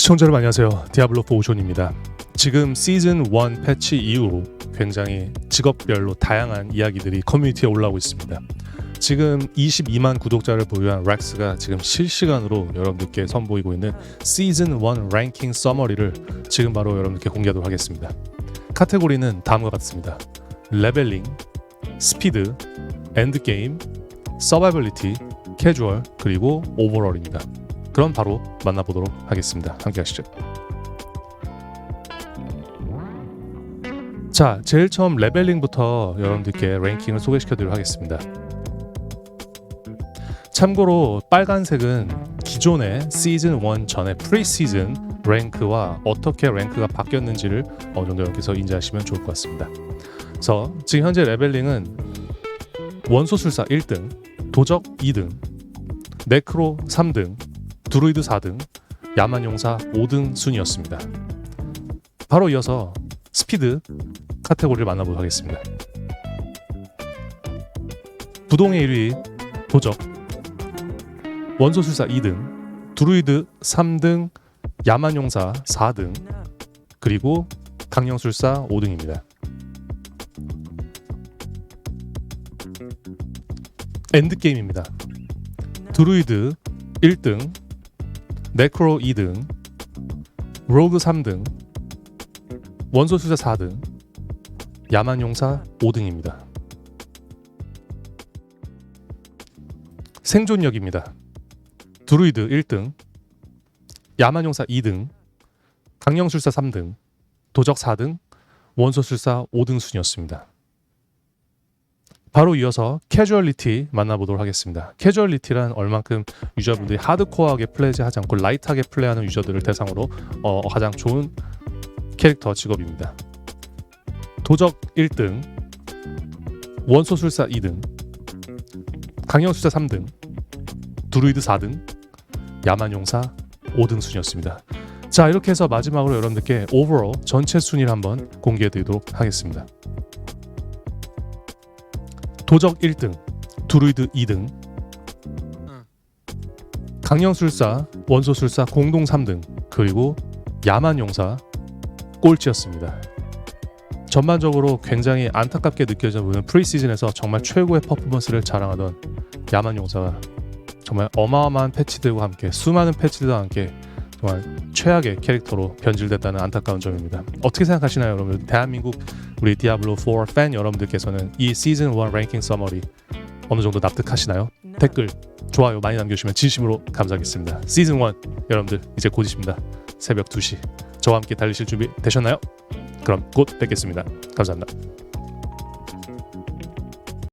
시청자 여러분 안녕하세요. 디아블로4 오션입니다. 지금 시즌 1 패치 이후로 굉장히 직업별로 다양한 이야기들이 커뮤니티에 올라오고 있습니다. 지금 22만 구독자를 보유한 렉스가 지금 실시간으로 여러분들께 선보이고 있는 시즌 1 랭킹 서머리를 지금 바로 여러분들께 공개하도록 하겠습니다. 카테고리는 다음과 같습니다. 레벨링, 스피드, 엔드게임, 서바이벌리티, 캐주얼, 그리고 오버롤입니다. 그럼 바로 만나보도록 하겠습니다. 함께 하시죠. 자, 제일 처음 레벨링부터 여러분들께 랭킹을 소개시켜드리도록 하겠습니다. 참고로 빨간색은 기존의 시즌 1 전에 프리시즌 랭크와 어떻게 랭크가 바뀌었는지를 어느 정도 여기서 인지하시면 좋을 것 같습니다. 그래서 지금 현재 레벨링은 원소술사 1등, 도적 2등, 네크로 3등, 드루이드 4등, 야만용사 5등 순이었습니다. 바로 이어서 스피드 카테고리를 만나보도록 하겠습니다. 부동의 1위 도적, 원소술사 2등, 드루이드 3등, 야만용사 4등, 그리고 강령술사 5등입니다. 엔드게임입니다. 드루이드 1등, 네크로 2등, 로그 3등, 원소수자 4등, 야만용사 5등입니다. 생존력입니다. 드루이드 1등, 야만용사 2등, 강령술사 3등, 도적 4등, 원소술사 5등 순이었습니다. 바로 이어서 캐주얼리티 만나보도록 하겠습니다. 캐주얼리티란 얼만큼 유저분들이 하드코어하게 플레이하지 않고 라이트하게 플레이하는 유저들을 대상으로 어, 가장 좋은 캐릭터 직업입니다. 도적 1등, 원소술사 2등, 강령술사 3등, 드루이드 4등, 야만용사 5등 순이었습니다. 자 이렇게 해서 마지막으로 여러분들께 오버롤 전체 순위를 한번 공개해드리도록 하겠습니다. 도적 1등, 드루이드 2등, 강령술사, 원소술사 공동 3등, 그리고 야만용사 꼴찌였습니다. 전반적으로 굉장히 안타깝게 느껴져 보이는 프리시즌에서 정말 최고의 퍼포먼스를 자랑하던 야만용사가 정말 어마어마한 패치들과 함께 수많은 패치들과 함께 정말 최악의 캐릭터로 변질됐다는 안타까운 점입니다. 어떻게 생각하시나요, 여러분? 대한민국 우리 디아블로 4 팬 여러분들께서는 이 시즌 1 랭킹 서머리 어느 정도 납득하시나요? 댓글, 좋아요 많이 남겨주시면 진심으로 감사하겠습니다. 시즌 1 여러분들 이제 곧이십니다. 새벽 2시 저와 함께 달리실 준비 되셨나요? 그럼 곧 뵙겠습니다. 감사합니다.